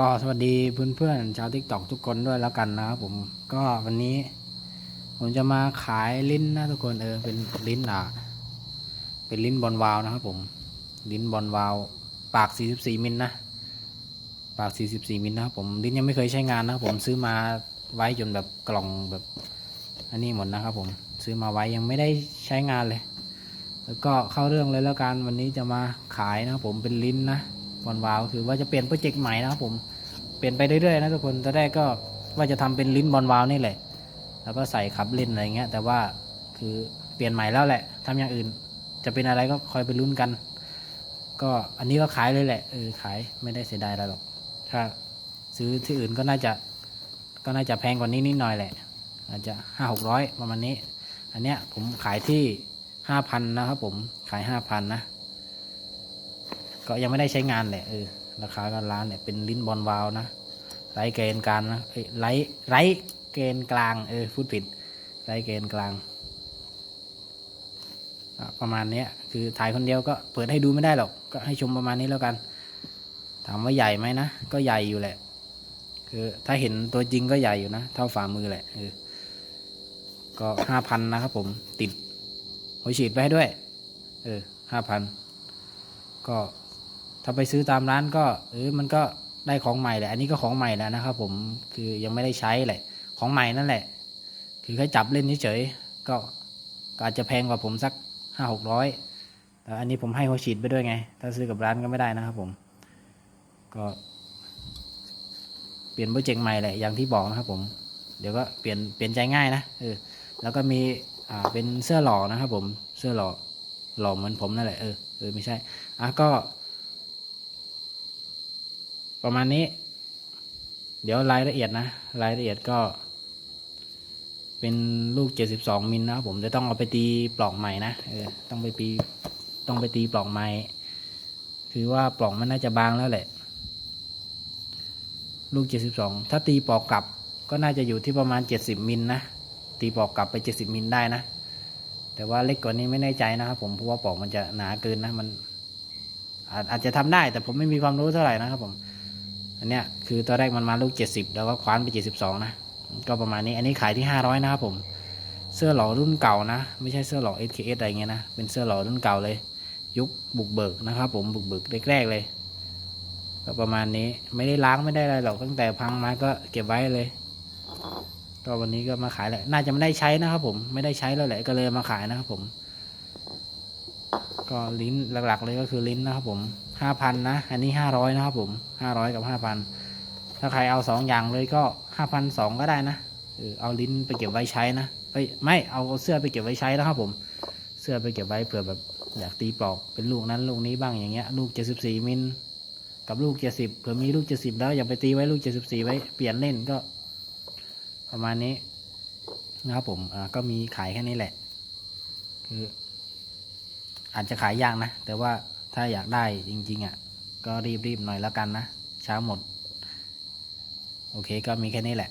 ก็สวัสดีเพื่อนๆชาวทิกตอกทุกคนด้วยแล้วกันนะครับผมก็วันนี้ ผมจะมาขายลิ้นนะทุกคนเออเป็นลิ้นอะ เป็นลิ้นบอลวาวนะครับผม ลิ้นบอลวาล์วปาก 44 มิลนะปาก 44 มิลนะครับผมลิ้นยังไม่เคยใช้งานนะครับผมซื้อมาไว้จนแบบกล่องแบบ อันนี้หมดนะครับผมซื้อมาไว้ยังไม่ได้ใช้งานเลย แล้วก็เข้าเรื่องเลยแล้วกันวันนี้จะมาขายนะครับผมเป็นลิ้นนะ บอลวาล์วคือว่าจะเปลี่ยนโปรเจกต์ใหม่นะครับผมเปลี่ยนไปเรื่อยๆนะทุกคนตอนแรกก็ว่าจะทำเป็นลิ้นบอลวาล์วนี่แหละ แล้วก็ใส่ขับเล่นอะไรเงี้ย แต่ว่าคือเปลี่ยนใหม่แล้วแหละทำอย่างอื่น จะเป็นอะไรก็คอยไปลุ้นกัน ก็อันนี้ก็ขายเลยแหละเออขายไม่ได้เสียดายอะไรหรอก ถ้าซื้อที่อื่นก็น่าจะก็น่าจะแพงกว่านี้นิดหน่อยแหละ อาจจะห้าหกร้อยประมาณนี้ อันเนี้ยผมขายที่ห้าพันนะครับผมขายห้าพันนะ ก็ยังไม่ได้ใช้งานแหละเออราคาก็ร้านเนี่ยเป็นลิ้นบอลวาล์วนะไร้เกณฑ์กลางนะไร้ไร้เกณฑ์กลางเออพูดผิดไร้เกณฑ์กลางประมาณนี้คือถ่ายคนเดียวก็เปิดให้ดูไม่ได้หรอก ก็ให้ชมประมาณนี้แล้วกัน ถามว่าใหญ่ไหมนะ ก็ใหญ่อยู่แหละ คือถ้าเห็นตัวจริงก็ใหญ่อยู่นะ เท่าฝ่ามือแหละเออก็ห้าพันนะครับผมติดหัวฉีดไปให้ด้วย เออห้าพันก็ ถ้าไปซื้อตามร้านก็เออมันก็ได้ของใหม่แหละ อันนี้ก็ของใหม่แล้วนะครับ ผมคือยังไม่ได้ใช้แหละ ของใหม่นั่นแหละ คือแค่จับเล่นเฉยๆก็อาจจะแพงกว่าผมสักห้าหกร้อยแต่อันนี้ผมให้หัวฉีดไปด้วยไง ถ้าซื้อกับร้านก็ไม่ได้นะครับ ผม ก็ เปลี่ยนโปรเจกต์ใหม่แหละอย่างที่บอกนะครับผม เดี๋ยวก็เปลี่ยนเปลี่ยนใจง่ายนะเออแล้วก็มีอ่าเป็นเสื้อหล่อนะครับผมเสื้อหล่อหล่อเหมือนผมนั่นแหละเออเออไม่ใช่อะก็ ประมาณนี้ เดี๋ยวรายละเอียดนะ รายละเอียดก็ เป็นลูก 72 มิลนะผมจะต้องเอาไปตีปล่อกใหม่นะเออต้องไปปีต้องไปตีปล่อกใหม่คือว่าปล่อกมันน่าจะบางแล้วแหละ ลูก 72 ถ้าตีปอกกลับก็น่าจะอยู่ที่ประมาณ 70 มิลนะตีปอกกลับไป 70 มิลได้นะ แต่ว่าเล็กกว่านี้ไม่แน่ใจนะครับผมเพราะว่าปอกมันจะหนาเกินนะมันอาจอาจจะทำได้แต่ผมไม่มีความรู้เท่าไหร่นะครับผม อันเนี้ยคือตอนแรกมันมาลูก 70 แล้วก็คว้านไป 72 นะ ก็ประมาณนี้ อันนี้ขายที่ 500 นะครับผม เสื้อหล่อรุ่นเก่านะ ไม่ใช่เสื้อหล่อ SKS อะไรเงี้ยนะ เป็นเสื้อหล่อรุ่นเก่าเลย ยุคบุกเบิกนะครับผม บุกเบิกแรกๆเลย ก็ประมาณนี้ ไม่ได้ล้างไม่ได้อะไรหรอก ตั้งแต่พังมาก็เก็บไว้เลย ก็วันนี้ก็มาขายแหละ น่าจะไม่ได้ใช้นะครับผม ไม่ได้ใช้แล้วแหละ ก็เลยมาขายนะครับผม ก็ลิ้นหลักๆ เลยก็คือลิ้นนะครับผมห้าพันนะ อันนี้ห้าร้อยนะครับผมห้าร้อยกับห้าพันถ้าใครเอาสองอย่างเลยก็ห้าพันสองก็ได้นะเออเอาลิ้นไปเก็บไว้ใช้นะเอ้ยไม่เอาเสื้อไปเก็บไว้ใช้นะครับผม เสื้อไปเก็บไว้เผื่อแบบอยากตีปลอกเป็นลูกนั้นลูกนี้บ้างอย่างเงี้ย ลูกเจ็ดสิบสี่มิลกับลูกเจ็ดสิบเผื่อมีลูกเจ็ดสิบแล้วอย่าไปตีไว้ลูกเจ็ดสิบสี่ไว้เปลี่ยนเล่นก็ ประมาณนี้นะครับผมอ่าก็มีขายแค่นี้แหละ คือ อาจจะขายยากนะ แต่ว่าถ้าอยากได้จริง ๆอะ ก็รีบๆหน่อยแล้วกันนะ ช้าหมด โอเคก็มีแค่นี้แหละ